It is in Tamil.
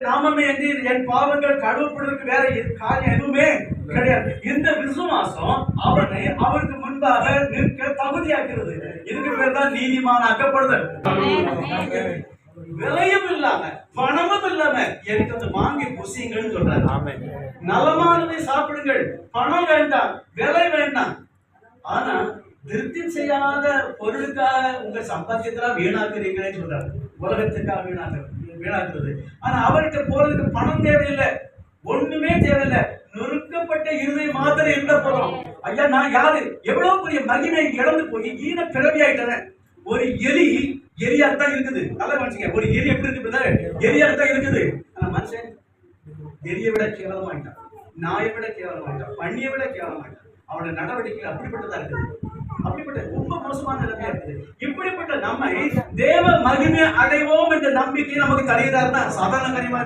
நாமமே என்று என் பாவங்கள் கழுவப்படுவதற்கு வேற காரியம் எதுவுமே கிடையாது. இந்த விசுவாசம் அவனை அவருக்கு முன்பாக நிற்க தகுதியாக்குறது இதுக்கு பேர் தான் நீதிமானாக்கப்படுதல் விலையும் இல்லாம பணமும் இல்லாம எனக்கு அது வாங்கி புசிங்கன்னு சொல்றாரு. நலமானதை சாப்பிடுங்கள். பணம் வேண்டாம் விலை வேண்டாம். ஆனா திருப்தி செய்யாத பொருளுக்காக உங்க சம்பாத்தியத்தெல்லாம் வீணாக்குறீங்களேன்னு சொல்றாரு. உலகத்துக்காக வீணாக்கு வீணாக்குறது. ஆனா அவர்கிட்ட போறதுக்கு பணம் தேவையில்லை. ஒண்ணுமே தேவையில்லை. நொறுக்கப்பட்ட இருதை மாத்திரம் இருந்த போதும். ஐயா நான் யாரு? எவ்வளவு பெரிய மகிமை இழந்து போய் ஈன பிறவி ஆயிட்டேன் ஒரு எலி எலியாத்தான் இருக்குது. நல்லா மனுஷங்க ஒரு எலி எப்படி இருக்கு எலியா தான் இருக்குது. ஆனா மனுஷன் எலியை விட கேவலமாயிட்டான் நாயை விட கேவலமாயிட்டான் பண்ணியை விட கேவலமாயிட்டான் அவனோட நடவடிக்கை அப்படிப்பட்டதா இருக்குது. அப்படிப்பட்ட ரொம்ப மோசமான நிலைமையா இருக்குது. இப்படிப்பட்ட நம்மை தேவ மகிமை அடைவோம் என்ற நம்பிக்கை நமக்கு தருகிறாருன்னா சாதாரண காரியமா